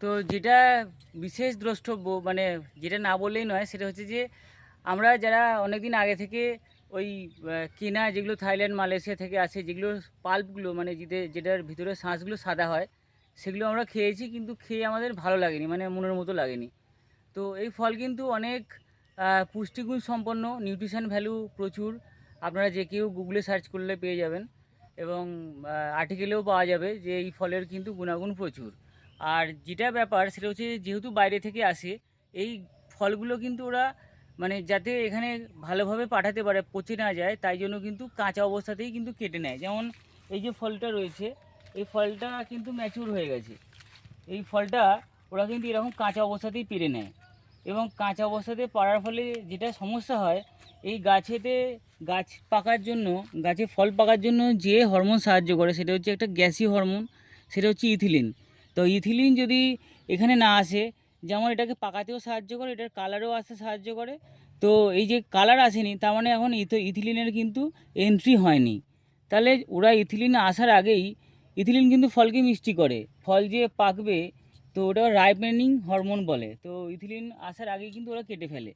তো যেটা বিশেষ দ্রষ্টব্য মানে যেটা না বললেই নয়, সেটা হচ্ছে যে আমরা যারা অনেক দিন আগে থেকে ওই কেনা যেগুলো থাইল্যান্ড, মালয়েশিয়া থেকে আসে, যেগুলো পাল্পগুলো মানে যেটা যেটার ভিতরে শাঁসগুলো সাদা হয়, সেগুলো আমরা খেয়েছি, কিন্তু খেয়ে আমাদের ভালো লাগেনি মানে মনের মতো লাগেনি। তো এই ফল কিন্তু অনেক পুষ্টিগুণ সম্পন্ন, নিউট্রিশন ভ্যালু প্রচুর, আপনারা যে কেউ গুগলে সার্চ করলে পেয়ে যাবেন এবং আর্টিকেলেও পাওয়া যাবে যে এই ফলের কিন্তু গুণাগুণ প্রচুর। আর যেটা ব্যাপার সেটা হচ্ছে যেহেতু বাইরে থেকে আসে, এই ফলগুলো কিন্তু ওরা মানে যাতে এখানে ভালোভাবে পাঠাতে পারে, পচে না যায়, তাই জন্য কিন্তু কাঁচা অবস্থাতেই কিন্তু কেটে নেয়। যেমন এই যে ফলটা রয়েছে, এই ফলটা কিন্তু ম্যাচিউর হয়ে গেছে। এই ফলটা ওরা কিন্তু এরকম কাঁচা অবস্থাতেই পেরে নেয়। এবং কাঁচা অবস্থাতে পাড়ার ফলে যেটা সমস্যা হয়, এই গাছেতে গাছ পাকার জন্য, গাছে ফল পাকার জন্য যে হরমোন সাহায্য করে, সেটা হচ্ছে একটা গ্যাসি হরমোন, সেটা হচ্ছে ইথিলিন। তো ইথিলিন যদি এখানে না আসে, যেমন এটাকে পাকাতেও সাহায্য করে, এটার কালারও আসতে সাহায্য করে। তো এই যে কালার আসেনি, তার মানে এখন ইথ- ইথিলিনের কিন্তু এন্ট্রি হয়নি। তাহলে ওরা ইথিলিন আসার আগেই, ইথিলিন কিন্তু ফলকে মিষ্টি করে, ফল যে পাকবে, তো ওটা রাইপেনিং হরমোন বলে। তো ইথিলিন আসার আগেই কিন্তু ওরা কেটে ফেলে।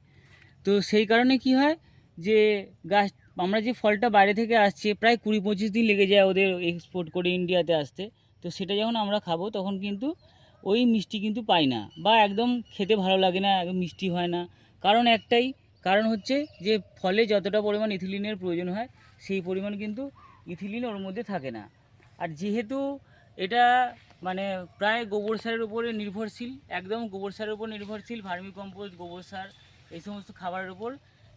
তো সেই কারণে কি হয় যে গাছ, আমরা যে ফলটা বাইরে থেকে আসছে, প্রায় কুড়ি পঁচিশ দিন লেগে যায় ওদের এক্সপোর্ট করে ইন্ডিয়াতে আসতে। তো সেটা যখন আমরা খাব তখন কিন্তু ওই মিষ্টি কিন্তু পাই না বা একদম খেতে ভালো লাগে না, একদম মিষ্টি হয় না। কারণ একটাই, কারণ হচ্ছে যে ফলে যতটা পরিমাণ ইথিলিনের প্রয়োজন হয়, সেই পরিমাণ কিন্তু ইথিলিন ওর মধ্যে থাকে না। আর যেহেতু এটা মানে প্রায় গোবর সারের উপরে নির্ভরশীল, একদম গোবর সারের উপর নির্ভরশীল, ভার্মি কম্পোস্ট, গোবর সার, এই সমস্ত খাবারের উপর,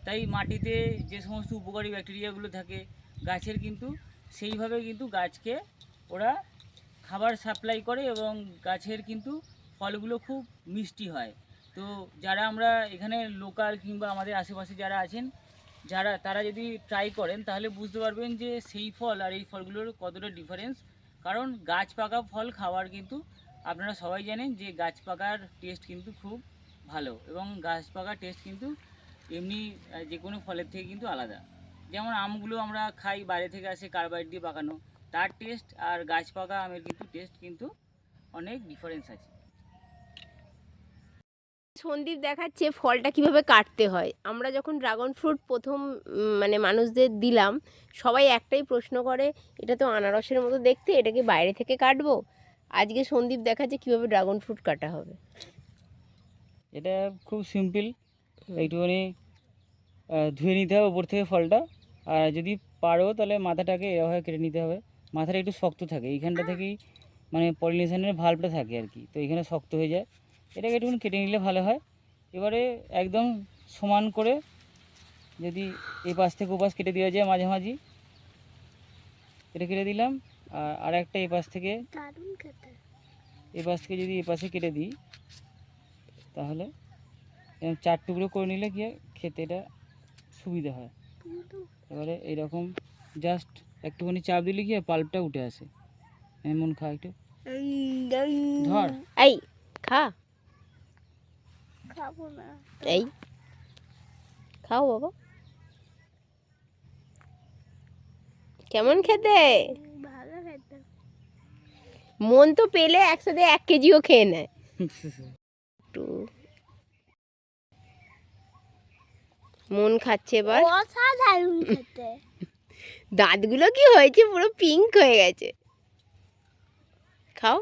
তাই মাটিতে যে সমস্ত উপকারী ব্যাকটেরিয়াগুলো থাকে, গাছের কিন্তু সেইভাবে কিন্তু গাছকে ওরা খাবার সাপ্লাই করে এবং গাছের কিন্তু ফলগুলো খুব মিষ্টি হয়। তো যারা আমরা এখানে লোকাল কিংবা আমাদের আশেপাশে যারা আছেন, যারা, তারা যদি ট্রাই করেন, তাহলে বুঝতে পারবেন যে সেই ফল আর এই ফলগুলোর কতটা ডিফারেন্স কারণ গাছ পাকা ফল খাওয়ার কিন্তু আপনারা সবাই জানেন যে গাছ পাকার টেস্ট কিন্তু খুব ভালো এবং গাছ পাকার টেস্ট কিন্তু এমনি যে কোনো ফলের থেকে কিন্তু আলাদা। যেমন আমগুলো আমরা খাই, বাইরে থেকে আসে কার্বাইড দিয়ে পাকানো। তার টেস্ট আর গাছ পাকা আমের কিন্তু টেস্ট কিন্তু অনেক ডিফারেন্স আছে। সন্দীপ দেখাচ্ছে ফলটা কীভাবে কাটতে হয়। আমরা যখন ড্রাগন ফ্রুট প্রথম মানে মানুষদের দিলাম সবাই একটাই প্রশ্ন করে এটা তো আনারসের মতো দেখতে এটা কি বাইরে থেকে কাটবো? আজকে সন্দীপ দেখাচ্ছে কীভাবে ড্রাগন ফ্রুট কাটা হবে। এটা খুব সিম্পল একটুখানি ধুয়ে নিতে হবে ওপর থেকে ফলটা আর যদি পারো তাহলে মাথাটাকে এভাবে কেটে নিতে হবে। মাথাটা একটু শক্ত থাকে এইখানটা থেকেই মানে পলিনেশনের ভাল্বটা থাকে আর কি তো এখানে শক্ত হয়ে যায়। এটাকে একটুখানি কেটে নিলে ভালো হয়। এবারে একদম সমান করে যদি এই পাশ থেকে ওপাশ কেটে দেওয়া যায় মাঝামাঝি এটা কেটে দিলাম। আর আর একটা এই পাশ থেকে এই পাশ থেকে যদি এই পাশে কেটে দিই তাহলে এরকম চার টুকরো করে নিলে কি খেতে এটা সুবিধা হয়। এবারে এইরকম জাস্ট একটুখানি চাপ দিলে কি পাল্পটা উঠে আসে। এমন খা একটু। ধর। এই খা। খাব না। এই। খাও বাবা। কেমন খেতে? ভালো খেতে। মন তো পেলে একসাথে এক কেজিও খেয়ে নেয়। একটু। মন খাচ্ছে এবার। অসাধারণ খেতে। দাঁতগুলো কি হয়েছে? পুরো পিঙ্ক হয়ে গেছে। খাও।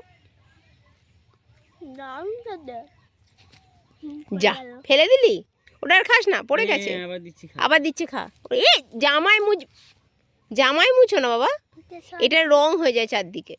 যা ফেলে দিলি? ওটা আর খাস না পড়ে গেছে। হ্যাঁ, আবার দিচ্ছি খা। আবার এ জামাই মুছ জামাই মুছো না বাবা? এটা রং হয়ে যায় চারদিকে।